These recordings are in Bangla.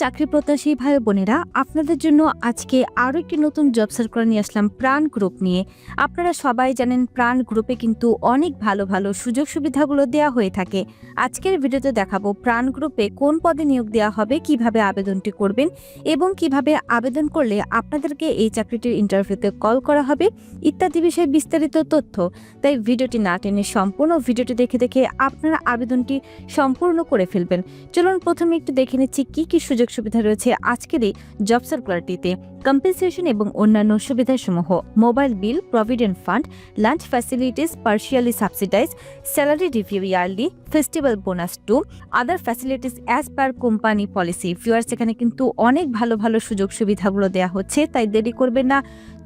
চাকরি প্রত্যাশী ভাই বোনেরা, আপনাদের জন্য আজকে আরও একটি নতুন জব সার্কুলার নিয়ে আসলাম প্রাণ গ্রুপ নিয়ে। আপনারা সবাই জানেন প্রাণ গ্রুপে কিন্তু অনেক ভালো ভালো সুযোগ সুবিধাগুলো দেওয়া হয়ে থাকে। আজকের ভিডিওতে দেখাবো প্রাণ গ্রুপে কোন পদে নিয়োগ দেওয়া হবে, কীভাবে আবেদনটি করবেন এবং কীভাবে আবেদন করলে আপনাদেরকে এই চাকরিটির ইন্টারভিউতে কল করা হবে ইত্যাদি বিষয়ে বিস্তারিত তথ্য। তাই ভিডিওটি না টেনে সম্পূর্ণ ভিডিওটি দেখে দেখে আপনারা আবেদনটি সম্পূর্ণ করে ফেলবেন। চলুন প্রথমে একটু দেখে নিচ্ছি কি কি সুযোগ সুবিধা রয়েছে আজকের এই জব সার্কুলারটিতে কম্পেনসেশন এবং অন্যান্য সুবিধাসমূহ mobile bill provident fund lunch facilities partially subsidize salary review yearly festival bonus to other facilities as per company policy viewers এখানে কিন্তু অনেক ভালো ভালো সুযোগ সুবিধাগুলো দেওয়া হচ্ছে, তাই দেরি করবেন না।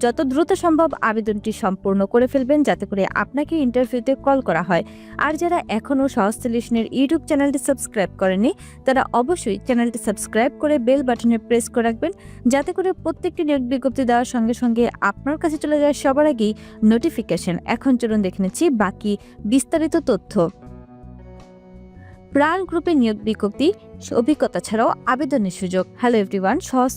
যত দ্রুত সম্ভব আবেদনটি সম্পূর্ণ করে ফেলবেন, যাতে করে আপনাকে ইন্টারভিউতে কল করা হয়। আর যারা এখনও সহজ সলিউশনের ইউটিউব চ্যানেলটি সাবস্ক্রাইব করেনি তারা অবশ্যই চ্যানেলটি সাবস্ক্রাইব করে বেল বাটনে প্রেস করে রাখবেন, যাতে করে প্রত্যেকটি নিয়োগ বিজ্ঞপ্তি দেওয়ার সঙ্গে সঙ্গে আপনার কাছে চলে যায় সবার আগেই নোটিফিকেশন এখন চলুন দেখে নিচ্ছি বাকি বিস্তারিত তথ্য। প্রাণ গ্রুপে নিয়োগ বিজ্ঞপ্তি অভিজ্ঞতা ছাড়াও আবেদনের সুযোগ। হ্যালো এভরিওয়ান সহজ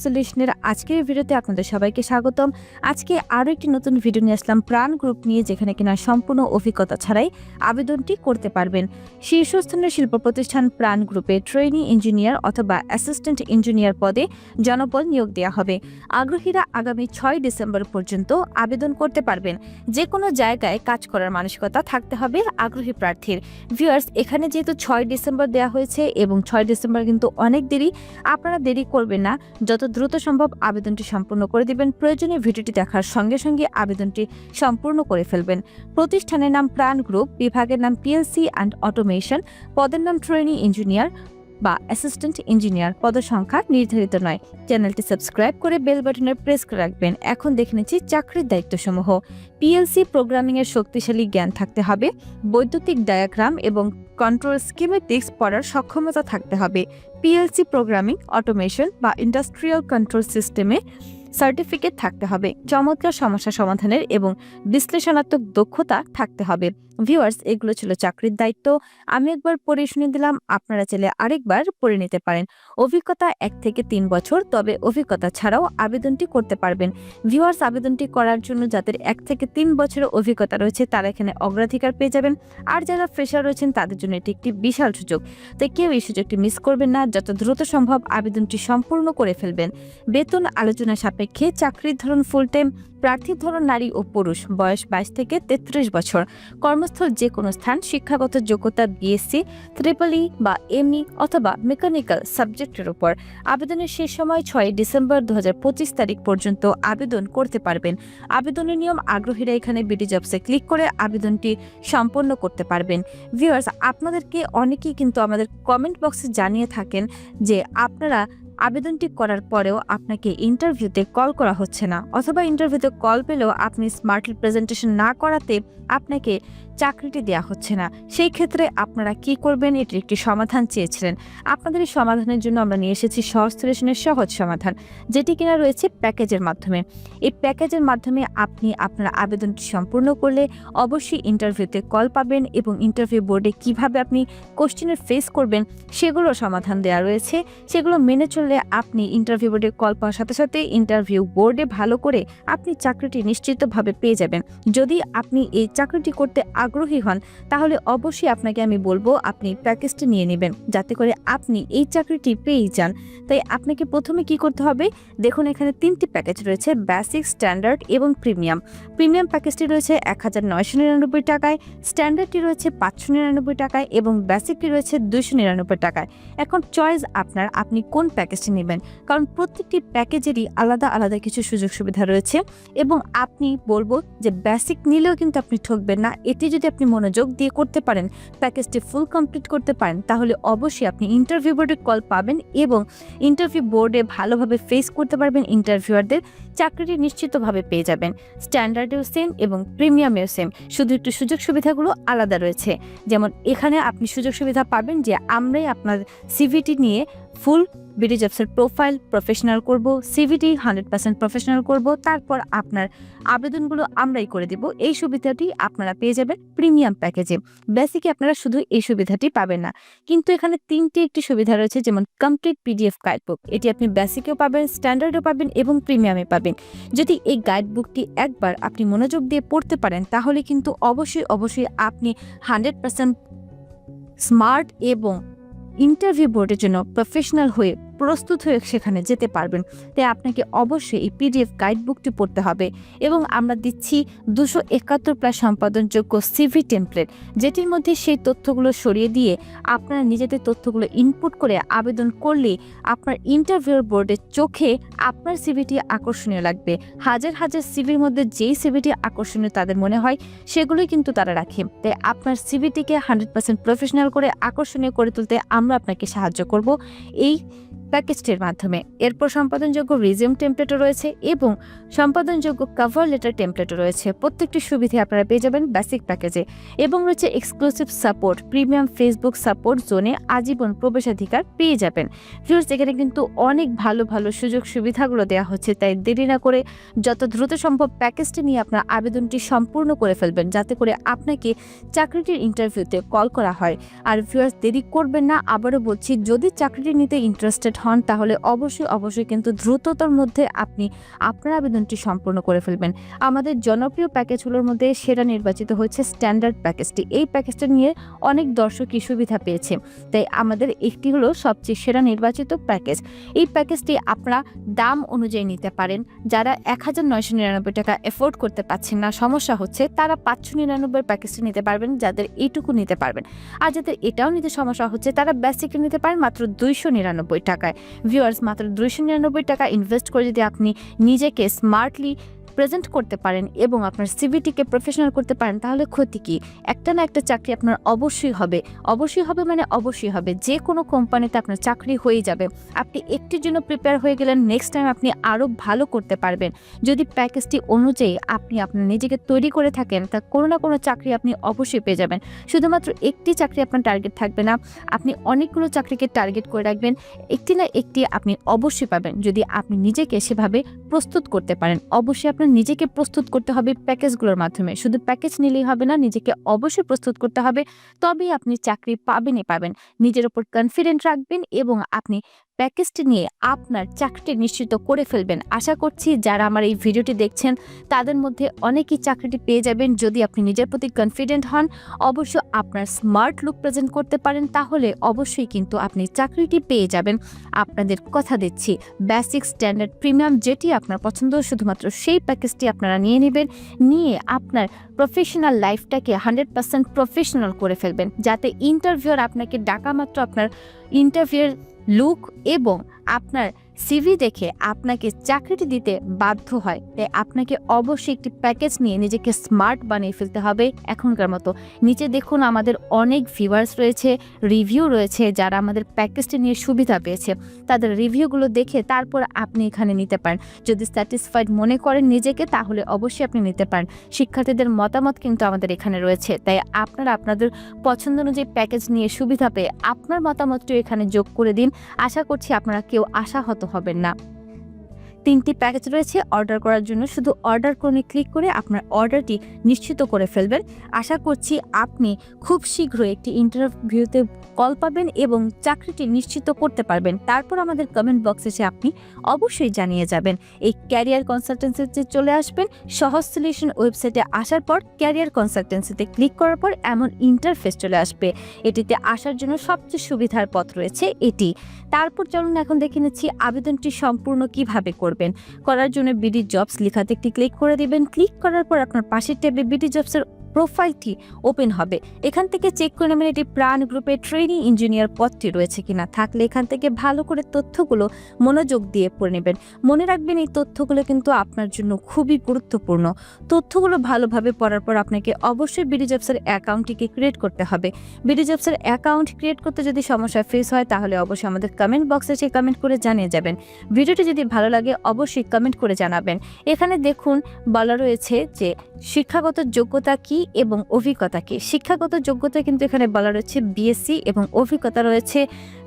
আজকের ভিডিওতে আপনাদের সবাইকে স্বাগতম। আজকে আরও একটি নতুন ভিডিও নিয়ে আসলাম প্রাণ গ্রুপ নিয়ে, যেখানে কিনা সম্পূর্ণ অভিজ্ঞতা ছাড়াই আবেদনটি করতে পারবেন। শীর্ষস্থানীয় শিল্প প্রতিষ্ঠান প্রাণ গ্রুপে ট্রেনি ইঞ্জিনিয়ার অথবা অ্যাসিস্ট্যান্ট ইঞ্জিনিয়ার পদে জনবল নিয়োগ দেওয়া হবে। আগ্রহীরা আগামী ছয় ডিসেম্বর পর্যন্ত আবেদন করতে পারবেন। যে কোনো জায়গায় কাজ করার মানসিকতা থাকতে হবে আগ্রহী প্রার্থীর। ভিউয়ার্স, এখানে যেহেতু ছয় ডিসেম্বর দেওয়া হয়েছে এবং ছয় ডিসেম্বর কিন্তু অনেক দেরি। আপনারা দেরি করবেন না। যত দ্রুত সম্ভব আবেদনটি সম্পূর্ণ করে দিবেন। প্রয়োজনীয় ভিডিওটি দেখার সঙ্গে সঙ্গে আবেদনটি সম্পূর্ণ করে ফেলবেন। প্রতিষ্ঠানের নাম প্রাণ গ্রুপ, বিভাগের নাম পিএলসি অ্যান্ড অটোমেশন পদের নাম ট্রেনিং ইঞ্জিনিয়ার বা অ্যাসিস্ট্যান্ট ইঞ্জিনিয়ার পদসংখ্যা নির্ধারিত নয়। চ্যানেলটি সাবস্ক্রাইব করে বেল বাটনের প্রেস করে রাখবেন। এখন দেখে নিচ্ছি চাকরির দায়িত্বসমূহ। পিএলসি প্রোগ্রামিংয়ের শক্তিশালী জ্ঞান থাকতে হবে, বৈদ্যুতিক ডায়াগ্রাম এবং কন্ট্রোল স্কিমেটিক্স পড়ার সক্ষমতা থাকতে হবে। পিএলসি প্রোগ্রামিং অটোমেশন বা ইন্ডাস্ট্রিয়াল কন্ট্রোল সিস্টেমে সার্টিফিকেট থাকতে হবে। চমৎকার সমস্যা সমাধানের এবং বিশ্লেষণাত্মক দক্ষতা থাকতে হবে। ভিউয়ার্স এগুলো ছিল চাকরির দায়িত্ব। আমি একবার পড়ে শুনে দিলাম, আপনারা চাইলে আরেকবার পড়ে নিতে পারেন। অভিজ্ঞতা এক থেকে তিন বছর, তবে অভিজ্ঞতা ছাড়াও আবেদনটি করতে পারবেন। ভিউয়ার্স আবেদনটি করার জন্য যাদের এক থেকে তিন বছরের অভিজ্ঞতা রয়েছে, তারা এখানে অগ্রাধিকার পেয়ে যাবেন। আর যারা ফ্রেশার রয়েছেন, তাদের জন্য এটি একটি বিশাল সুযোগ। তাই কেউ এই সুযোগটি মিস করবেন না, যত দ্রুত সম্ভব আবেদনটি সম্পূর্ণ করে ফেলবেন। বেতন আলোচনা সাপেক্ষে চাকরির ধরন ফুল টাইম প্রার্থীর ধরন নারী ও পুরুষ, বয়স বাইশ থেকে তেত্রিশ বছর। কর্মস্থল যে কোনো স্থান, শিক্ষাগত যোগ্যতা বিএসসি ত্রিপলি বা এমই অথবা মেকানিক্যাল সাবজেক্টের উপর আবেদনের শেষ সময় ছয় ডিসেম্বর দু পঁচিশ তারিখ পর্যন্ত আবেদন করতে পারবেন। আবেদনের নিয়ম আগ্রহীরা এখানে বিডি জবসে ক্লিক করে আবেদনটি সম্পন্ন করতে পারবেন। ভিউয়ার্স আপনাদেরকে অনেকেই কিন্তু আমাদের কমেন্ট বক্সে জানিয়ে থাকেন যে আপনারা আবেদনটি করার পরেও আপনাকে ইন্টারভিউতে কল করা হচ্ছে না। অথবা ইন্টারভিউতে কল পেলেও আপনি স্মার্টলি প্রেজেন্টেশন না করাতে আপনাকে চাকরিটি দেওয়া হচ্ছে না। সেই ক্ষেত্রে আপনারা কি করবেন? এটির একটি সমাধান চেয়েছিলেন। আপনাদের এই সমাধানের জন্য আমরা নিয়ে এসেছি সহজ সলিউশনের সহজ সমাধান, যেটি কিনা রয়েছে প্যাকেজের মাধ্যমে। এই প্যাকেজের মাধ্যমে আপনি আপনার আবেদনটি সম্পূর্ণ করলে অবশ্যই ইন্টারভিউতে কল পাবেন এবং ইন্টারভিউ বোর্ডে কীভাবে আপনি কোশ্চেনের ফেস করবেন, সেগুলো সমাধান দেওয়া রয়েছে। সেগুলো মেনে চললে আপনি ইন্টারভিউ বোর্ডে কল পাওয়ার সাথে সাথে ইন্টারভিউ বোর্ডে ভালো করে আপনি চাকরিটি নিশ্চিতভাবে পেয়ে যাবেন। যদি আপনি এই চাকরিটি করতে আগ্রহী হন, তাহলে অবশ্যই আপনাকে আমি বলব আপনি প্যাকেজটি নিয়ে নেবেন, যাতে করে আপনি এই চাকরিটি পেয়েই যান। তাই আপনাকে প্রথমে কি করতে হবে? দেখুন, এখানে তিনটি প্যাকেজ রয়েছে বেসিক স্ট্যান্ডার্ড এবং প্রিমিয়াম প্রিমিয়াম প্যাকেজটি রয়েছে এক হাজার নয়শো নিরানব্বই টাকায় স্ট্যান্ডার্ডটি রয়েছে পাঁচশো নিরানব্বই টাকায় এবং বেসিকটি রয়েছে দুইশো নিরানব্বই টাকায়। এখন চয়েস আপনার, আপনি কোন প্যাকেজটি নেবেন? কারণ প্রত্যেকটি প্যাকেজেরই আলাদা আলাদা কিছু সুযোগ সুবিধা রয়েছে এবং আপনি বলব যে বেসিক নিলেও কিন্তু আপনি ঠকবেন না, এটি যদি আপনি মনোযোগ দিয়ে করতে পারেন প্যাকেজটি ফুল কমপ্লিট করতে পারেন, তাহলে অবশ্যই আপনি ইন্টারভিউ বোর্ডে কল পাবেন এবং ইন্টারভিউ বোর্ডে ভালোভাবে ফেস করতে পারবেন ইন্টারভিউয়ারদের চাকরিটি নিশ্চিতভাবে পেয়ে যাবেন। স্ট্যান্ডার্ডেও সেম এবং প্রিমিয়ামেও সেম শুধু একটু সুযোগ সুবিধাগুলো আলাদা রয়েছে। যেমন এখানে আপনি সুযোগ সুবিধা পাবেন যে আমরাই আপনার সিভিটি নিয়ে ফুল বিডি জবসের প্রোফাইল প্রফেশনাল করব সিভিটি হান্ড্রেড পার্সেন্ট প্রফেশনাল করব, তারপর আপনার আবেদনগুলো আমরাই করে দিব। এই সুবিধাটি আপনারা পেয়ে যাবেন প্রিমিয়াম প্যাকেজে বেসিকে আপনারা শুধু এই সুবিধাটি পাবেন না। কিন্তু এখানে তিনটি একটি সুবিধা রয়েছে, যেমন কমপ্লিট পিডিএফ গাইডবুক এটি আপনি বেসিকেও পাবেন স্ট্যান্ডার্ডও পাবেন এবং প্রিমিয়ামে পাবেন। যদি এই গাইডবুকটি একবার আপনি মনোযোগ দিয়ে পড়তে পারেন, তাহলে কিন্তু অবশ্যই অবশ্যই আপনি হান্ড্রেড পার্সেন্ট স্মার্ট এবং ইন্টারভিউ বোর্ডের জন্য প্রফেশনাল হয়ে প্রস্তুত হয়ে সেখানে যেতে পারবেন। তাই আপনাকে অবশ্যই এই পিডিএফ গাইডবুকটি পড়তে হবে এবং আমরা দিচ্ছি দুশো একাত্তর প্লাস সম্পাদনযোগ্য সিভি টেমপ্লেট যেটির মধ্যে সেই তথ্যগুলো সরিয়ে দিয়ে আপনারা নিজেদের তথ্যগুলো ইনপুট করে আবেদন করলে আপনার ইন্টারভিউর বোর্ডের চোখে আপনার সিভিটি আকর্ষণীয় লাগবে। হাজার হাজার সিভির মধ্যে যেই সিভিটি আকর্ষণীয় তাদের মনে হয়, সেগুলোই কিন্তু তারা রাখে। তাই আপনার সিভিটিকে হান্ড্রেড পার্সেন্ট প্রফেশনাল করে আকর্ষণীয় করে তুলতে আমরা আপনাকে সাহায্য করব। এই প্যাকেজটির মাধ্যমে। এরপর সম্পাদনযোগ্য রিজিউম টেমপ্লেটও রয়েছে এবং সম্পাদনযোগ্য কভার লেটার টেমপ্লেটও রয়েছে। প্রত্যেকটি সুবিধে আপনারা পেয়ে যাবেন বেসিক প্যাকেজে এবং রয়েছে exclusive support premium Facebook support জোনে আজীবন প্রবেশাধিকার পেয়ে যাবেন। ফিউর্স এখানে কিন্তু অনেক ভালো ভালো সুযোগ সুবিধাগুলো দেওয়া হচ্ছে, তাই দেরি না করে যত দ্রুত সম্ভব প্যাকেজটি নিয়ে আপনার আবেদনটি সম্পূর্ণ করে ফেলবেন, যাতে করে আপনাকে চাকরিটির ইন্টারভিউতে কল করা হয়। আর ভিউয়ার্স দেরি করবেন না, আবারও বলছি, যদি চাকরিটি নিতে ইন্টারেস্টেড হন, তাহলে অবশ্যই অবশ্যই কিন্তু দ্রুততার মধ্যে আপনি আপনার আবেদনটি সম্পূর্ণ করে ফেলবেন। আমাদের জনপ্রিয় প্যাকেজগুলোর মধ্যে সেরা নির্বাচিত হয়েছে স্ট্যান্ডার্ড প্যাকেজটি এই প্যাকেজটা নিয়ে অনেক দর্শকই সুবিধা পেয়েছে। তাই আমাদের একটি হলো সবচেয়ে সেরা নির্বাচিত প্যাকেজ এই প্যাকেজটি আপনারা দাম অনুযায়ী নিতে পারেন। যারা এক হাজার নয়শো নিরানব্বই টাকা এফোর্ড করতে পারছেন না, সমস্যা হচ্ছে তারা পাঁচশো নিরানব্বই প্যাকেজটি নিতে পারবেন, যাদের এইটুকু নিতে পারবেন। আর যাদের এটাও নিতে সমস্যা হচ্ছে, তারা বেসিকটা নিতে পারেন মাত্র দুইশো নিরানব্বই টাকায় ভিউয়ার্স মাত্র দুইশো নিরানব্বই টাকা ইনভেস্ট করে যদি আপনি নিজেকে স্মার্টলি প্রেজেন্ট করতে পারেন এবং আপনার সিভিটিকে প্রফেশনাল করতে পারেন, তাহলে ক্ষতি কি? একটা না একটা চাকরি আপনার অবশ্যই হবে। অবশ্যই হবে মানে অবশ্যই হবে। যে কোনো কোম্পানিতে আপনার চাকরি হয়ে যাবে। আপনি একটির জন্য প্রিপেয়ার হয়ে গেলেন নেক্সট টাইম আপনি আরও ভালো করতে পারবেন। যদি প্যাকেজটি অনুযায়ী আপনি আপনার নিজেকে তৈরি করে থাকেন, তা কোনো না কোনো চাকরি আপনি অবশ্যই পেয়ে যাবেন। শুধুমাত্র একটি চাকরি আপনার টার্গেট থাকবে না। আপনি অনেকগুলো চাকরিকে টার্গেট করে রাখবেন। একটি না একটি আপনি অবশ্যই পাবেন। যদি আপনি নিজেকে সেভাবে প্রস্তুত করতে পারেন, অবশ্যই আপনার নিজেকে প্রস্তুত করতে হবে প্যাকেজগুলোর মাধ্যমে। শুধু প্যাকেজ নিলেই হবে না, নিজেকে অবশ্যই প্রস্তুত করতে হবে। তবেই আপনি চাকরি পাবেনই পাবেন। নিজের ওপর কনফিডেন্ট রাখবেন এবং আপনি প্যাকেজটি নিয়ে আপনার চাকরিটি নিশ্চিত করে ফেলবেন। আশা করছি যারা আমার এই ভিডিওটি দেখছেন, তাদের মধ্যে অনেকেই চাকরিটি পেয়ে যাবেন যদি আপনি নিজের প্রতি কনফিডেন্ট হন। অবশ্য আপনার স্মার্ট লুক প্রেজেন্ট করতে পারেন, তাহলে অবশ্যই কিন্তু আপনি চাকরিটি পেয়ে যাবেন। আপনাদের কথা দিচ্ছি বেসিক স্ট্যান্ডার্ড প্রিমিয়াম যেটি আপনার পছন্দ, শুধুমাত্র সেই প্যাকেজটি আপনারা নিয়ে নেবেন। নিয়ে আপনার প্রফেশনাল লাইফটাকে হান্ড্রেড পার্সেন্ট প্রফেশনাল করে ফেলবেন। যাতে ইন্টারভিউর আপনাকে ডাকা মাত্র আপনার ইন্টারভিউর লুক এবং আপনার সিভি দেখে আপনাকে চাকরিটি দিতে বাধ্য হয়। তাই আপনাকে অবশ্যই একটি প্যাকেজ নিয়ে নিজেকে স্মার্ট বানিয়ে ফেলতে হবে এখনকার মতো। নিচে দেখুন আমাদের অনেক ভিউয়ার্স রয়েছে, রিভিউ রয়েছে যারা আমাদের প্যাকেজটি নিয়ে সুবিধা পেয়েছে। তাদের রিভিউগুলো দেখে তারপর আপনি এখানে নিতে পারেন। যদি স্যাটিসফাইড মনে করেন নিজেকে তাহলে অবশ্যই আপনি নিতে পারেন। শিক্ষার্থীদের মতামত কিন্তু আমাদের এখানে রয়েছে। তাই আপনারা আপনাদের পছন্দ অনুযায়ী প্যাকেজ নিয়ে সুবিধা পেয়ে আপনার মতামতটিও এখানে যোগ করে দিন। আশা করছি আপনারা কেউ আশাহত হবেন না। তিনটি প্যাকেজ রয়েছে অর্ডার করার জন্য। শুধু অর্ডার করে ক্লিক করে আপনার অর্ডারটি নিশ্চিত করে ফেলবেন। আশা করছি আপনি খুব শীঘ্রই একটি ইন্টারভিউতে কল পাবেন এবং চাকরিটি নিশ্চিত করতে পারবেন। তারপর আমাদের কমেন্ট বক্সে এসে আপনি অবশ্যই জানিয়ে যাবেন। এই ক্যারিয়ার কনসালটেন্সিতে চলে আসবেন। সহজ সলিউশন ওয়েবসাইটে আসার পর ক্যারিয়ার কনসালটেন্সিতে ক্লিক করার পর এমন ইন্টারফেস চলে আসবে। এটিতে আসার জন্য সবচেয়ে সুবিধার পথ রয়েছে এটি। তারপর চলুন এখন দেখে নিচ্ছি আবেদনটি সম্পূর্ণ কীভাবে করবেন। করার জন্য বিডি জবস লেখাতে একটি ক্লিক করে দিবেন। ক্লিক করার পর আপনার পাশের ট্যাবে বিডি জবসের প্রোফাইলটি ওপেন হবে। এখান থেকে চেক করে নেবেন এটি প্রাণ গ্রুপে ট্রেনিং ইঞ্জিনিয়ার পদটি রয়েছে কিনা। থাকলে এখান থেকে ভালো করে তথ্যগুলো মনোযোগ দিয়ে পড়ে নেবেন। মনে রাখবেন এই তথ্যগুলো কিন্তু আপনার জন্য খুবই গুরুত্বপূর্ণ। তথ্যগুলো ভালোভাবে পড়ার পর আপনাকে অবশ্যই বিডি জবসের অ্যাকাউন্টটিকে ক্রিয়েট করতে হবে। বিডি জবসের অ্যাকাউন্ট ক্রিয়েট করতে যদি সমস্যা ফেস হয়, তাহলে অবশ্যই আমাদের কমেন্ট বক্সে সেই কমেন্ট করে জানিয়ে যাবেন। ভিডিওটি যদি ভালো লাগে, অবশ্যই কমেন্ট করে জানাবেন। এখানে দেখুন বলা রয়েছে যে শিক্ষাগত যোগ্যতা কি? এবং অভিজ্ঞতাকে। শিক্ষাগত যোগ্যতা কিন্তু এখানে বলা রয়েছে বিএসসি এবং অভিজ্ঞতা রয়েছে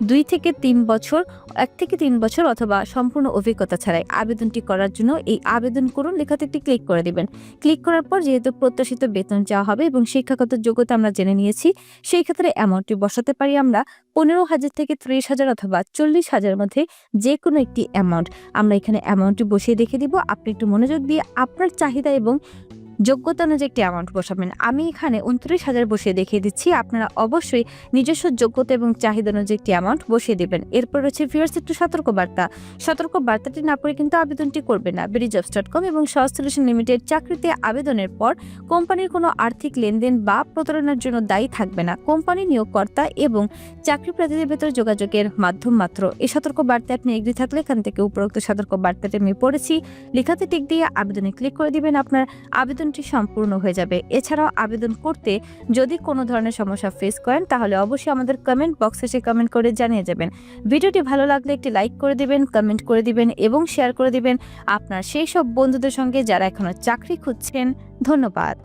দুই থেকে তিন বছর, এক থেকে তিন বছর অথবা সম্পূর্ণ অভিজ্ঞতা ছাড়াই আবেদনটি করার জন্য এই আবেদন করুন। লেখাতে একটি ক্লিক করে দিবেন। ক্লিক করার পর যেহেতু প্রত্যাশিত বেতন চাওয়া হবে এবং শিক্ষাগত যোগ্যতা আমরা জেনে নিয়েছি, সেই ক্ষেত্রে অ্যামাউন্টটি বসাতে পারি আমরা। পনেরো হাজার থেকে ত্রিশ হাজার অথবা চল্লিশ হাজার মধ্যে যে কোনো একটি অ্যামাউন্ট আমরা এখানে অ্যামাউন্টটি বসিয়ে দেখে দিব। আপনি একটু মনোযোগ দিয়ে আপনার চাহিদা এবং যোগ্যতা অনুযায়ী একটি অ্যামাউন্ট বসাবেন। আমি এখানে উনত্রিশ হাজার বসিয়ে দেখিয়ে দিচ্ছি। আপনারা অবশ্যই নিজস্ব যোগ্যতা এবং চাহিদা অনুযায়ী একটি অ্যামাউন্ট বসিয়ে দেবেন। এরপর রয়েছে ফিয়ার্স একটু সতর্ক বার্তা সতর্ক বার্তাটি না পড়ে কিন্তু আবেদনটি করবে না। বেরিজবস ডট কম এবং সহজ সলিউশন লিমিটেড চাকরিতে আবেদনের পর কোম্পানির কোনো আর্থিক লেনদেন বা প্রতারণার জন্য দায়ী থাকবে না। কোম্পানি নিয়োগকর্তা এবং চাকরি প্রার্থীদের ভেতরে যোগাযোগের মাধ্যম মাত্র। এই সতর্ক বার্তায় আপনি এগ্রি থাকলে এখান থেকে উপরোক্ত সতর্ক বার্তাটি আমি পড়েছি। লেখাতে টিক দিয়ে আবেদনে ক্লিক করে দিবেন। আপনার আবেদনটি সম্পূর্ণ হয়ে যাবে। এছাড়াও আবেদন করতে যদি কোনো ধরনের সমস্যা ফেস করেন, তাহলে অবশ্যই আমাদের কমেন্ট বক্সে সে কমেন্ট করে জানিয়ে যাবেন। ভিডিওটি ভালো লাগলে একটি লাইক করে দিবেন কমেন্ট করে দিবেন এবং শেয়ার করে দিবেন। আপনার সেই সব বন্ধুদের সঙ্গে যারা এখনও চাকরি খুঁজছেন, ধন্যবাদ।